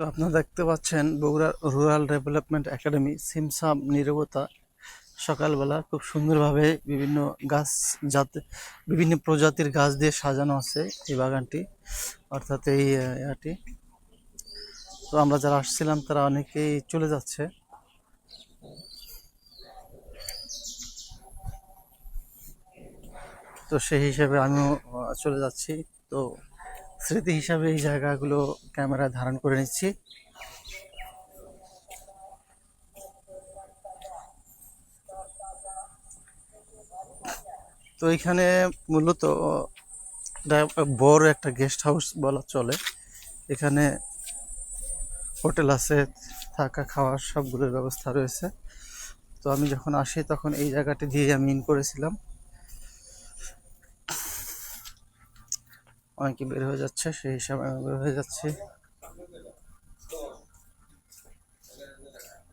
তো আপনারা দেখতে পাচ্ছেন বগুড়া রুরাল ডেভেলপমেন্ট একাডেমি সিমসাম নিরবতা। সকালবেলা খুব সুন্দরভাবে বিভিন্ন গাছ জাত বিভিন্ন প্রজাতির গাছ দিয়ে সাজানো আছে এই বাগানটি, অর্থাৎ এই ইয়াটি তো আমরা যারা আসছিলাম তারা অনেকেই চলে যাচ্ছে। তো সেই হিসাবে আমিও চলে যাচ্ছি। তো স্মৃতি হিসাবে এই জায়গাগুলো ক্যামেরায় ধারণ করে নিচ্ছি। তো এখানে মূলত বড় একটা গেস্ট হাউস বলা চলে। এখানে হোটেল আছে, থাকা খাওয়ার সবগুলোর ব্যবস্থা রয়েছে। তো আমি যখন আসি তখন এই জায়গাটি দিয়ে আমি ইন করেছিলাম। অনেকে বের হয়ে যাচ্ছে সেই হিসাবে আমি বের হয়ে যাচ্ছি।